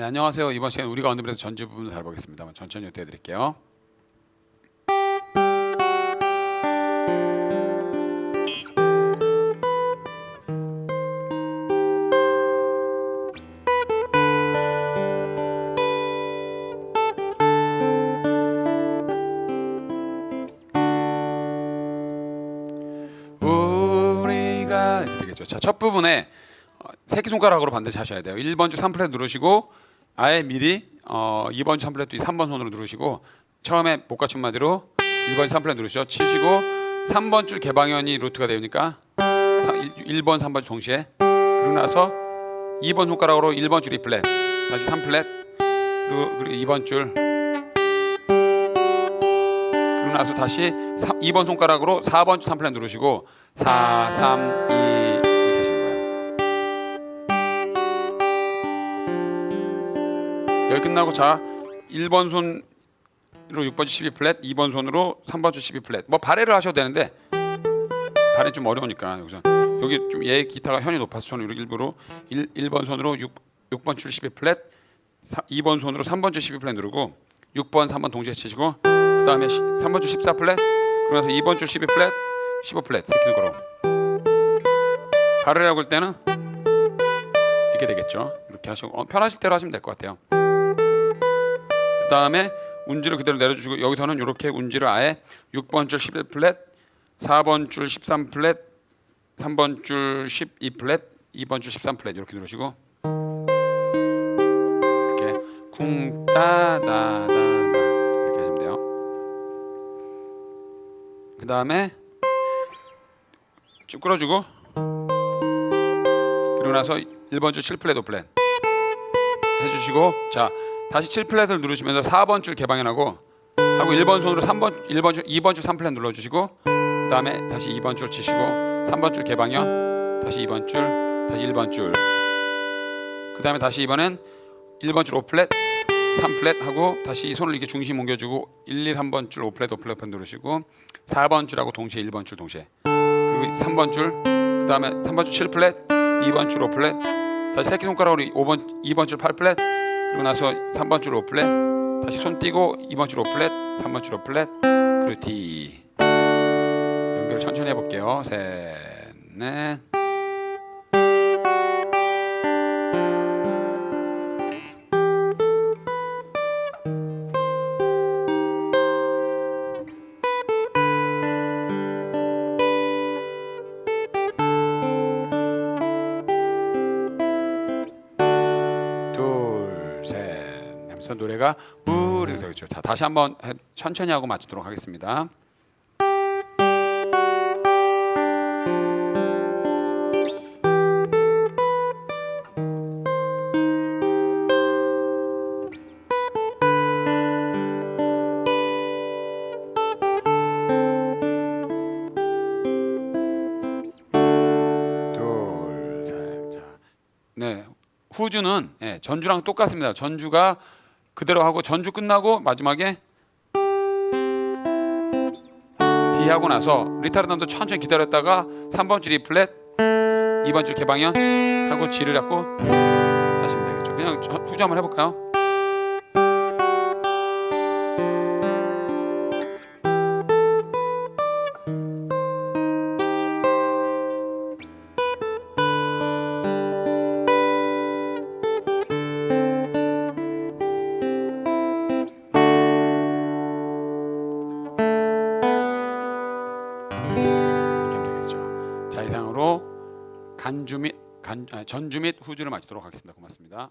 네, 안녕하세요. 이번 시간 우리가 분에서 전주 부분을 다뤄보겠습니다. 천천히 요약해 드릴게요. 첫 부분에 어, 새끼 손가락으로 반드시 하셔야 돼요. 1번 줄 3플랫 누르시고 아예 미리 어, 2번 줄 3플랫도 3번 손으로 누르시고 처음에 못 갖춘 마디로 1번 줄 3플랫 누르시죠. 치시고 3번 줄 개방현이 루트가 되니까 1 번 3번 줄 동시에 그러고 나서 2번 손가락으로 1번 줄 2플랫 다시 3플랫. 그리고, 그리고 2번 줄. 그러고 나서 다시 3, 2번 손가락으로 4번 줄 3플랫 누르시고 4, 3, 2 여기 끝나고 자 1번 손으로 6번 줄 12 플랫, 2번 손으로 3번 줄 12 플랫. 뭐 발해를 하셔도 되는데 발해 좀 어려우니까 여기서 여기 좀 얘 기타가 현이 높아서 저는 이렇게 일부러 1, 1번 손으로 6, 6번 줄 12 플랫, 2번 손으로 3번 줄 12 플랫 누르고 6번, 3번 동시에 치시고 그 다음에 3번 줄 14 플랫 그러면서 2번 줄 12 플랫 15 플랫 이렇게 걸어 발을 하고 할 때는 이렇게 되겠죠 이렇게 하시고 어, 편하실 대로 하시면 될 것 같아요 그 다음에 운지를 그대로 내려주시고 여기서는 이렇게 운지를 아예 6번 줄 11플랫 4번 줄 13플랫 3번 줄 12플랫 2번 줄 13플랫 이렇게 누르시고 이렇게 쿵따다다다 이렇게 하시면 돼요. 그 다음에 쭉 끌어주고 그리고 나서 1번 줄 7플랫 5플랫 해주시고 자 다시 7플랫을 누르시면서 4번 줄 개방해하고 하고 1번 손으로 3번 1번 줄 2번 줄 3플랫 눌러주시고 그 다음에 다시 2번 줄 치시고 3번 줄 개방현 다시 2번 줄 다시 1번 줄 그 다음에 다시 이번엔 1번 줄 5플랫 3플랫 하고 다시 이 손을 이렇게 중심 옮겨주고 1, 2, 3번 줄 5플랫 5플랫 5플랫 누르시고 4번 줄하고 동시에 1번 줄 동시에 그리고 3번 줄 그 다음에 3번 줄 7플랫 2번 줄 5플랫 다시 새끼 손가락으로 5번 2번 줄 8플랫 그리고 나서 3번 줄 5플랫 다시 손 띄고 2번 줄 5플랫 3번 줄 5플랫 그리고 D. 연결을 천천히 해볼게요. 셋넷 하면서 노래가 우리 되겠죠. 자 다시 한번 해- 천천히 하고 마치도록 하겠습니다. 네, 후주는 예, 전주랑 똑같습니다. 전주가 그대로 하고 전주 끝나고 마지막에 D 하고 나서 리타르단도 천천히 기다렸다가 3번 줄 E 플랫, 2번 줄 개방현 하고 G를 잡고 하시면 되겠죠. 그냥 저- 후주 한번 해볼까요? 자 이상으로 간주 및 간, 아, 전주 및 후주를 마치도록 하겠습니다. 고맙습니다.